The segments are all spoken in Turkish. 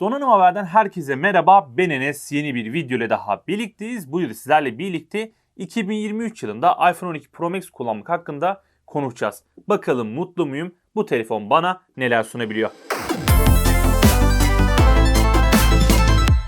Donanım Haber'den herkese merhaba. Ben Enes. Yeni bir video ile daha birlikteyiz. Bu yıl sizlerle birlikte 2023 yılında iPhone 12 Pro Max kullanmak hakkında konuşacağız. Bakalım mutlu muyum? Bu telefon bana neler sunabiliyor?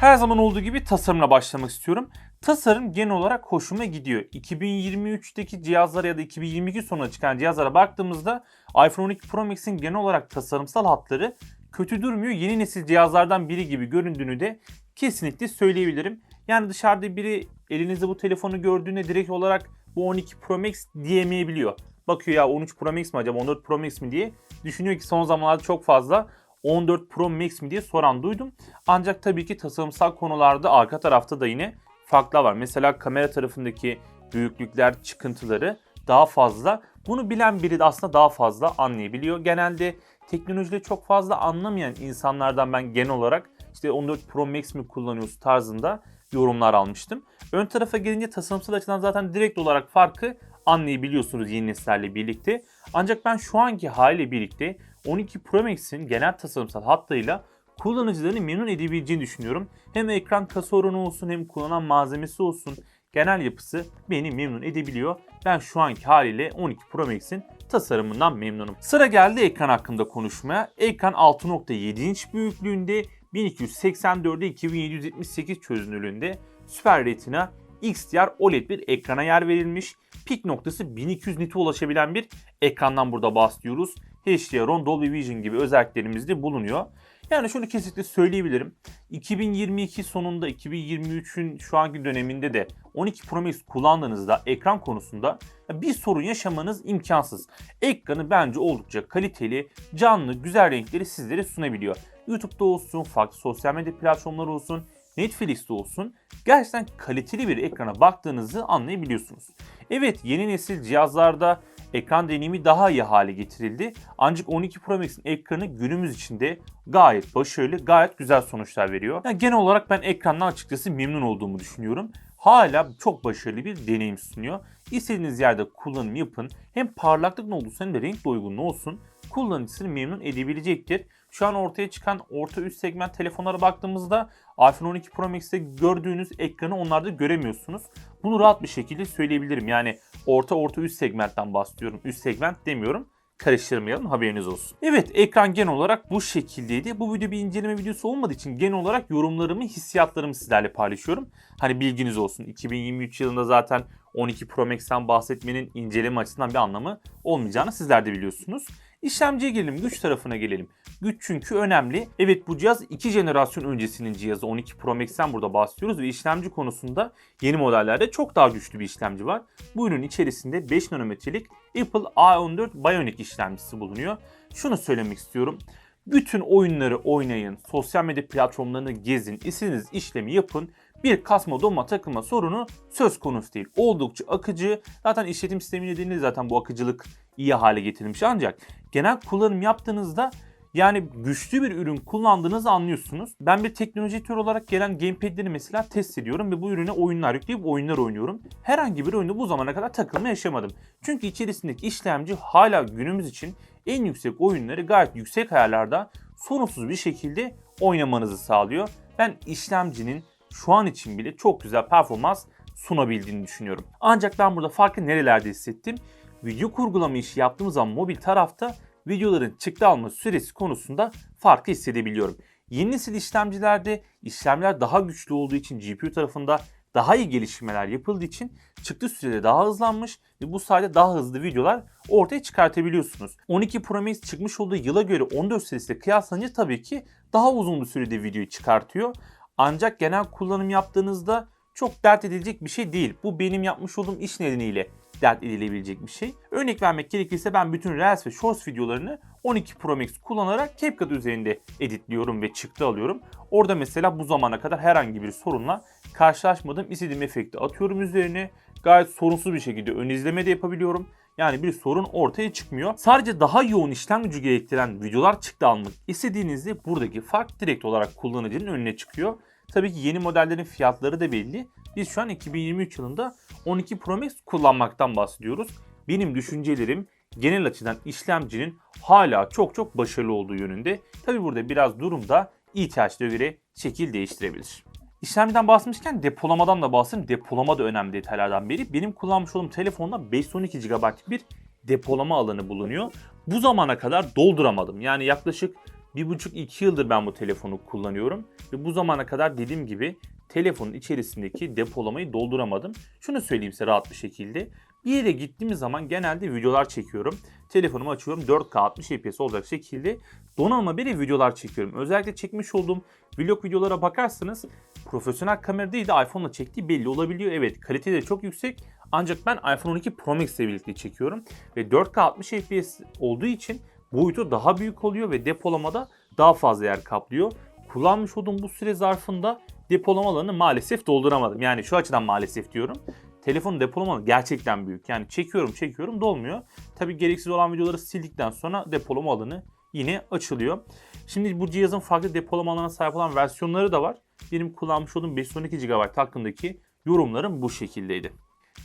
Her zaman olduğu gibi tasarımla başlamak istiyorum. Tasarım genel olarak hoşuma gidiyor. 2023'teki cihazlara ya da 2022 sonuna çıkan cihazlara baktığımızda iPhone 12 Pro Max'in genel olarak tasarımsal hatları kötü durmuyor. Yeni nesil cihazlardan biri gibi göründüğünü de kesinlikle söyleyebilirim. Yani dışarıda biri elinizde bu telefonu gördüğünde direkt olarak bu 12 Pro Max diyemeyebiliyor. Bakıyor ya 13 Pro Max mi acaba 14 Pro Max mi diye düşünüyor ki son zamanlarda çok fazla 14 Pro Max mi diye soran duydum. Ancak tabii ki tasarımsal konularda arka tarafta da yine farklar var. Mesela kamera tarafındaki büyüklükler, çıkıntıları daha fazla. Bunu bilen biri de aslında daha fazla anlayabiliyor. Genelde teknolojide çok fazla anlamayan insanlardan ben genel olarak işte 14 Pro Max mi kullanıyorsun tarzında yorumlar almıştım. Ön tarafa gelince tasarımsal açıdan zaten direkt olarak farkı anlayabiliyorsunuz yeni nesillerle birlikte. Ancak ben şu anki haliyle birlikte 12 Pro Max'in genel tasarımsal hattıyla kullanıcılarını memnun edebileceğini düşünüyorum. Hem ekran kasa oranı olsun hem kullanılan malzemesi olsun genel yapısı beni memnun edebiliyor. Ben şu anki haliyle 12 Pro Max'in tasarımından memnunum. Sıra geldi ekran hakkında konuşmaya. Ekran 6.7 inç büyüklüğünde 1284'e 2778 çözünürlüğünde Super Retina XDR OLED bir ekrana yer verilmiş. Pik noktası 1200 nit'e ulaşabilen bir ekrandan burada bahsediyoruz. HDR10, Dolby Vision gibi özelliklerimiz de bulunuyor. Yani şunu kesinlikle söyleyebilirim. 2022 sonunda 2023'ün şu anki döneminde de 12 Pro Max kullandığınızda ekran konusunda bir sorun yaşamanız imkansız. Ekranı bence oldukça kaliteli, canlı, güzel renkleri sizlere sunabiliyor. YouTube'da olsun, farklı sosyal medya platformları olsun, Netflix'te olsun gerçekten kaliteli bir ekrana baktığınızı anlayabiliyorsunuz. Evet yeni nesil cihazlarda ekran deneyimi daha iyi hale getirildi. Ancak 12 Pro Max'in ekranı günümüz içinde gayet başarılı, gayet güzel sonuçlar veriyor. Yani genel olarak ben ekrandan açıkçası memnun olduğumu düşünüyorum. Hala çok başarılı bir deneyim sunuyor. İstediğiniz yerde kullanım yapın. Hem parlaklık ne olursa hem de renk doygunluğu olsun kullanıcısını memnun edebilecektir. Şu an ortaya çıkan orta üst segment telefonlara baktığımızda iPhone 12 Pro Max'te gördüğünüz ekranı onlarda göremiyorsunuz. Bunu rahat bir şekilde söyleyebilirim. Yani orta orta üst segmentten bahsediyorum. Üst segment demiyorum karıştırmayalım haberiniz olsun. Evet ekran genel olarak bu şekildeydi. Bu video bir inceleme videosu olmadığı için genel olarak yorumlarımı, hissiyatlarımı sizlerle paylaşıyorum. Hani bilginiz olsun 2023 yılında zaten 12 Pro Max'ten bahsetmenin inceleme açısından bir anlamı olmayacağını sizler de biliyorsunuz. İşlemciye gelelim, güç tarafına gelelim. Güç çünkü önemli. Evet bu cihaz 2 jenerasyon öncesinin cihazı 12 Pro Max'ten burada bahsediyoruz ve işlemci konusunda yeni modellerde çok daha güçlü bir işlemci var. Bu ürün içerisinde 5 nanometrelik Apple A14 Bionic işlemcisi bulunuyor. Şunu söylemek istiyorum. Bütün oyunları oynayın, sosyal medya platformlarını gezin, istediğiniz işlemi yapın bir kasma donma takılma sorunu söz konusu değil. Oldukça akıcı. Zaten işletim sistemi nedeniyle zaten bu akıcılık iyi hale getirilmiş. Ancak genel kullanım yaptığınızda yani güçlü bir ürün kullandığınızı anlıyorsunuz. Ben bir teknoloji tür olarak gelen gamepad'leri mesela test ediyorum ve bu ürüne oyunlar yükleyip oyunlar oynuyorum. Herhangi bir oyunda bu zamana kadar takılma yaşamadım. Çünkü içerisindeki işlemci hala günümüz için en yüksek oyunları gayet yüksek ayarlarda sorunsuz bir şekilde oynamanızı sağlıyor. Ben işlemcinin şu an için bile çok güzel performans sunabildiğini düşünüyorum. Ancak ben burada farkı nerelerde hissettim? Video kurgulama işi yaptığım zaman mobil tarafta videoların çıktı alma süresi konusunda farkı hissedebiliyorum. Yeni nesil işlemcilerde işlemler daha güçlü olduğu için GPU tarafında daha iyi geliştirmeler yapıldığı için çıktı sürede daha hızlanmış ve bu sayede daha hızlı videolar ortaya çıkartabiliyorsunuz. 12 Pro Max çıkmış olduğu yıla göre 14 serisiyle kıyaslanınca tabii ki daha uzun bir sürede videoyu çıkartıyor. Ancak genel kullanım yaptığınızda çok dert edilecek bir şey değil. Bu benim yapmış olduğum iş nedeniyle dert edilebilecek bir şey. Örnek vermek gerekirse ben bütün Reels ve Shorts videolarını 12 Pro Max kullanarak CapCut üzerinde editliyorum ve çıktı alıyorum. Orada mesela bu zamana kadar herhangi bir sorunla karşılaşmadım. İstediğim efekti atıyorum üzerine. Gayet sorunsuz bir şekilde ön izleme de yapabiliyorum. Yani bir sorun ortaya çıkmıyor. Sadece daha yoğun işlem gücü gerektiren videolar çıktı almak istediğinizde buradaki fark direkt olarak kullanıcının önüne çıkıyor. Tabii ki yeni modellerin fiyatları da belli. Biz şu an 2023 yılında 12 Pro Max kullanmaktan bahsediyoruz. Benim düşüncelerim genel açıdan işlemcinin hala çok çok başarılı olduğu yönünde. Tabii burada biraz durumda ihtiyaçlara göre şekil değiştirebilir. İşlemciden bahsetmişken depolamadan da bahsedeyim. Depolama da önemli detaylardan biri. Benim kullanmış olduğum telefonda 512 GB'lık bir depolama alanı bulunuyor. Bu zamana kadar dolduramadım. Yani yaklaşık 1,5-2 yıldır ben bu telefonu kullanıyorum. Ve bu zamana kadar dediğim gibi telefonun içerisindeki depolamayı dolduramadım. Şunu söyleyeyim size rahat bir şekilde. Bir yere gittiğimiz zaman genelde videolar çekiyorum. Telefonumu açıyorum 4K 60 fps olacak şekilde donanma bir videolar çekiyorum. Özellikle çekmiş olduğum vlog videolara bakarsanız profesyonel kamera değil de iPhone'la çektiği belli olabiliyor. Evet kalite de çok yüksek ancak ben iPhone 12 Pro Max ile birlikte çekiyorum. Ve 4K 60 fps olduğu için boyutu daha büyük oluyor ve depolamada daha fazla yer kaplıyor. Kullanmış olduğum bu süre zarfında depolama alanını maalesef dolduramadım. Yani şu açıdan maalesef diyorum. Telefonun depolama alanı gerçekten büyük. Yani çekiyorum çekiyorum dolmuyor. Tabi gereksiz olan videoları sildikten sonra depolama alanı yine açılıyor. Şimdi bu cihazın farklı depolama alanına sahip olan versiyonları da var. Benim kullanmış olduğum 512 GB hakkındaki yorumlarım bu şekildeydi.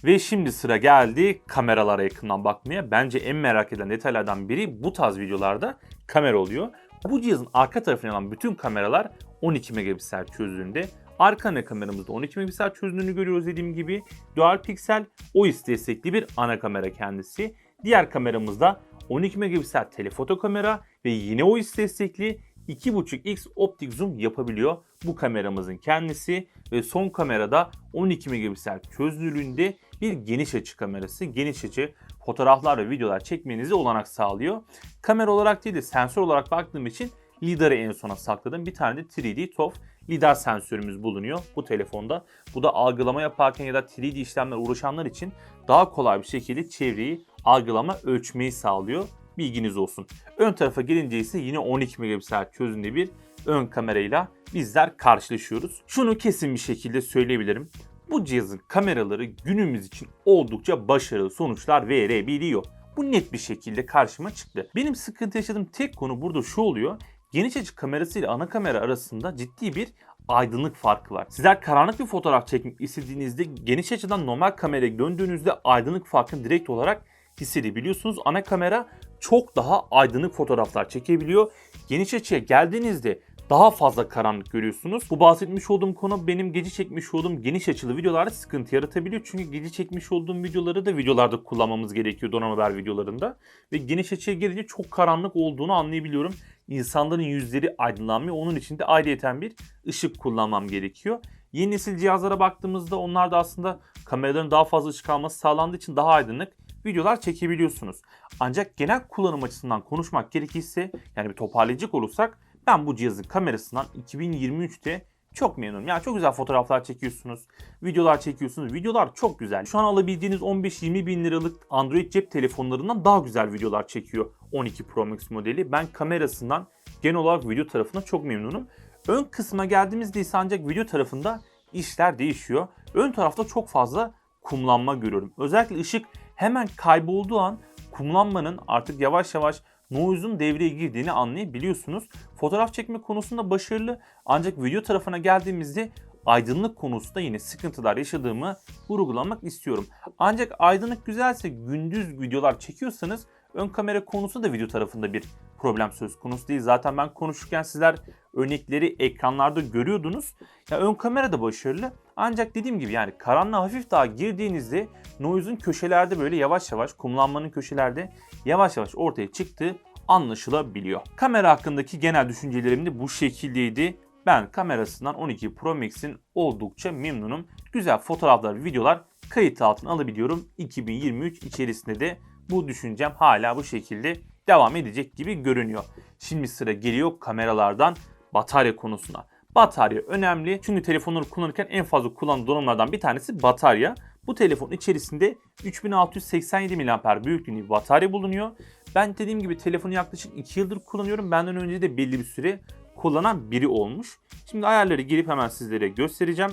Ve şimdi sıra geldi kameralara yakından bakmaya. Bence en merak edilen detaylardan biri bu tarz videolarda kamera oluyor. Bu cihazın arka tarafına alan bütün kameralar 12 megapiksel çözünürlüğünde. Arka ana kameramızda 12 megapiksel çözünürlüğünü görüyoruz dediğim gibi. Dual piksel OIS destekli bir ana kamera kendisi. Diğer kameramızda 12 megapiksel telefoto kamera ve yine OIS destekli 2.5x optik zoom yapabiliyor bu kameramızın kendisi ve son kamerada 12 megapiksel çözünürlüğünde bir geniş açı kamerası. Geniş açı fotoğraflar ve videolar çekmenize olanak sağlıyor. Kamera olarak değil de sensör olarak baktığım için LiDAR'ı en sona sakladım. Bir tane de 3D TOF lidar sensörümüz bulunuyor bu telefonda. Bu da algılama yaparken ya da 3D işlemler uğraşanlar için daha kolay bir şekilde çevreyi algılama ölçmeyi sağlıyor. Bilginiz olsun. Ön tarafa gelince ise yine 12 megapiksel çözünürlüğü bir ön kamerayla bizler karşılaşıyoruz. Şunu kesin bir şekilde söyleyebilirim. Bu cihazın kameraları günümüz için oldukça başarılı sonuçlar verebiliyor. Bu net bir şekilde karşıma çıktı. Benim sıkıntı yaşadığım tek konu burada şu oluyor. Geniş açı kamerası ile ana kamera arasında ciddi bir aydınlık farkı var. Sizler karanlık bir fotoğraf çekmek istediğinizde geniş açıdan normal kameraya döndüğünüzde aydınlık farkını direkt olarak hissedebiliyorsunuz. Ana kamera çok daha aydınlık fotoğraflar çekebiliyor. Geniş açıya geldiğinizde daha fazla karanlık görüyorsunuz. Bu bahsetmiş olduğum konu benim gece çekmiş olduğum geniş açılı videolarda sıkıntı yaratabiliyor. Çünkü gece çekmiş olduğum videoları da videolarda kullanmamız gerekiyor donanım haber videolarında. Ve geniş açıya gelince çok karanlık olduğunu anlayabiliyorum. İnsanların yüzleri aydınlanmıyor. Onun için de ayrıyeten bir ışık kullanmam gerekiyor. Yeni nesil cihazlara baktığımızda onlar da aslında kameraların daha fazla ışık alması sağlandığı için daha aydınlık videolar çekebiliyorsunuz. Ancak genel kullanım açısından konuşmak gerekirse yani bir toparlayacak olursak ben bu cihazın kamerasından 2023'te çok memnunum. Yani çok güzel fotoğraflar çekiyorsunuz, videolar çekiyorsunuz. Videolar çok güzel. Şu an alabildiğiniz 15-20 bin liralık Android cep telefonlarından daha güzel videolar çekiyor 12 Pro Max modeli. Ben kamerasından genel olarak video tarafına çok memnunum. Ön kısma geldiğimizde ise ancak video tarafında işler değişiyor. Ön tarafta çok fazla kumlanma görüyorum. Özellikle ışık hemen kaybolduğu an kumlanmanın artık yavaş yavaş noise'un devreye girdiğini anlayabiliyorsunuz. Fotoğraf çekme konusunda başarılı ancak video tarafına geldiğimizde aydınlık konusunda yine sıkıntılar yaşadığımı vurgulamak istiyorum. Ancak aydınlık güzelse gündüz videolar çekiyorsanız ön kamera konusu da video tarafında bir problem söz konusu değil. Zaten ben konuşurken sizler örnekleri ekranlarda görüyordunuz. Ya ön kamera da başarılı. Ancak dediğim gibi yani karanlığa hafif daha girdiğinizde noise'un köşelerde böyle yavaş yavaş kumlanmanın köşelerde yavaş yavaş ortaya çıktığı anlaşılabiliyor. Kamera hakkındaki genel düşüncelerim de bu şekildeydi. Ben kamerasından 12 Pro Max'in oldukça memnunum. Güzel fotoğraflar, videolar kayıt altına alabiliyorum. 2023 içerisinde de bu düşüncem hala bu şekilde devam edecek gibi görünüyor. Şimdi sıra geliyor kameralardan batarya konusuna. Batarya önemli çünkü telefonları kullanırken en fazla kullanılan donanımlardan bir tanesi batarya. Bu telefon içerisinde 3687 mAh büyüklüğünde bir batarya bulunuyor. Ben dediğim gibi telefonu yaklaşık 2 yıldır kullanıyorum. Benden önce de belli bir süre kullanan biri olmuş. Şimdi ayarları girip hemen sizlere göstereceğim.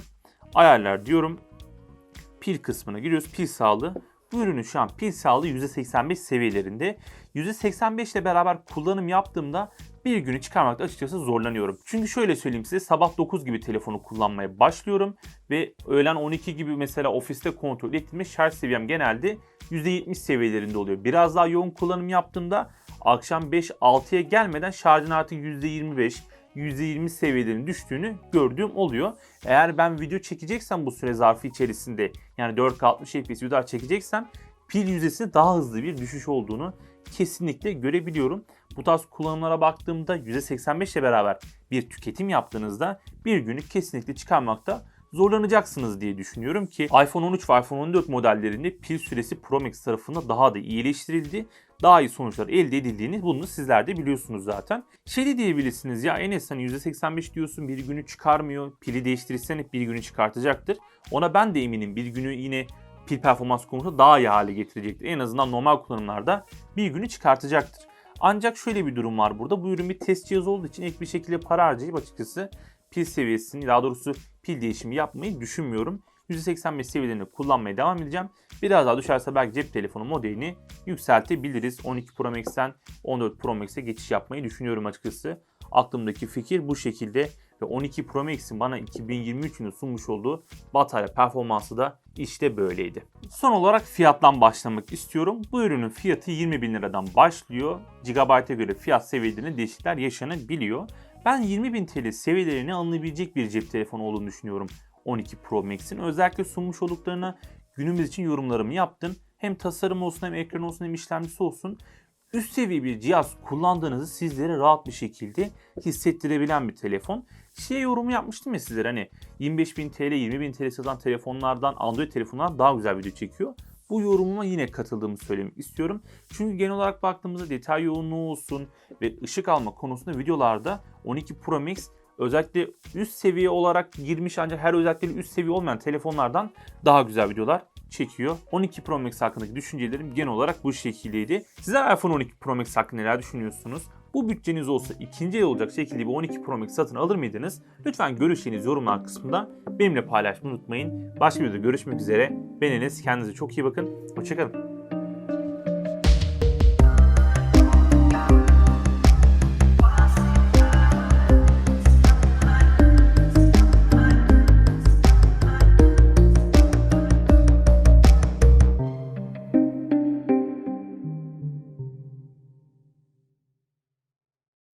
Ayarlar diyorum. Pil kısmına giriyoruz. Pil sağlığı. Bu ürünün şu an pil sağlığı %85 seviyelerinde. %85 ile beraber kullanım yaptığımda bir günü çıkarmakta açıkçası zorlanıyorum. Çünkü şöyle söyleyeyim size sabah 9 gibi telefonu kullanmaya başlıyorum ve öğlen 12 gibi mesela ofiste kontrol ettiğimde şarj seviyem genelde %70 seviyelerinde oluyor. Biraz daha yoğun kullanım yaptığımda akşam 5-6'ya gelmeden şarjın artık %25, %20 seviyelerinin düştüğünü gördüğüm oluyor. Eğer ben video çekeceksem bu süre zarfı içerisinde yani 4K 60 FPS videolar çekeceksem pil yüzdesinde daha hızlı bir düşüş olduğunu kesinlikle görebiliyorum. Bu tarz kullanımlara baktığımda %85 ile beraber bir tüketim yaptığınızda bir günlük kesinlikle çıkarmakta zorlanacaksınız diye düşünüyorum ki iPhone 13 ve iPhone 14 modellerinde pil süresi Pro Max tarafından daha da iyileştirildi. Daha iyi sonuçlar elde edildiğini bunu sizler de biliyorsunuz zaten. Şey de diyebilirsiniz ya Enes hani %85 diyorsun bir günü çıkarmıyor. Pili değiştirirsen hep bir günü çıkartacaktır. Ona ben de eminim bir günü yine pil performans konusunda daha iyi hale getirecektir. En azından normal kullanımlarda bir günü çıkartacaktır. Ancak şöyle bir durum var burada. Bu ürün bir test cihazı olduğu için ek bir şekilde para harcayıp açıkçası pil seviyesini daha doğrusu pil değişimi yapmayı düşünmüyorum. %85 seviyelerinde kullanmaya devam edeceğim. Biraz daha düşerse belki cep telefonu modelini yükseltebiliriz. 12 Pro Max'ten 14 Pro Max'e geçiş yapmayı düşünüyorum açıkçası. Aklımdaki fikir bu şekilde ve 12 Pro Max'in bana 2023 yılında sunmuş olduğu batarya performansı da işte böyleydi. Son olarak fiyattan başlamak istiyorum. Bu ürünün fiyatı 20 bin liradan başlıyor. Gigabyte'a göre fiyat seviyelerinde değişiklikler yaşanabiliyor. Ben 20.000 TL seviyelerine alınabilecek bir cep telefonu olduğunu düşünüyorum 12 Pro Max'in. Özellikle sunmuş olduklarına günümüz için yorumlarımı yaptım. Hem tasarım olsun hem ekran olsun hem işlemcisi olsun. Üst seviye bir cihaz kullandığınızı sizlere rahat bir şekilde hissettirebilen bir telefon. Şey yorumu yapmıştım ya sizlere hani 25.000 TL, 20.000 TL satan telefonlardan Android telefonlar daha güzel video çekiyor. Bu yorumuma yine katıldığımı söylemek istiyorum. Çünkü genel olarak baktığımızda detay yoğunluğu olsun ve ışık alma konusunda videolarda 12 Pro Max özellikle üst seviye olarak girmiş ancak her özellikleri üst seviye olmayan telefonlardan daha güzel videolar çekiyor. 12 Pro Max hakkındaki düşüncelerim genel olarak bu şekildeydi. Sizler iPhone 12 Pro Max hakkında neler düşünüyorsunuz? Bu bütçeniz olsa ikinci el olacak şekilde bir 12 Pro Max satın alır mıydınız? Lütfen görüşlerinizi yorumlar kısmında benimle paylaşmayı unutmayın. Başka bir videoda görüşmek üzere. Ben Enes. Kendinize çok iyi bakın. Hoşçakalın.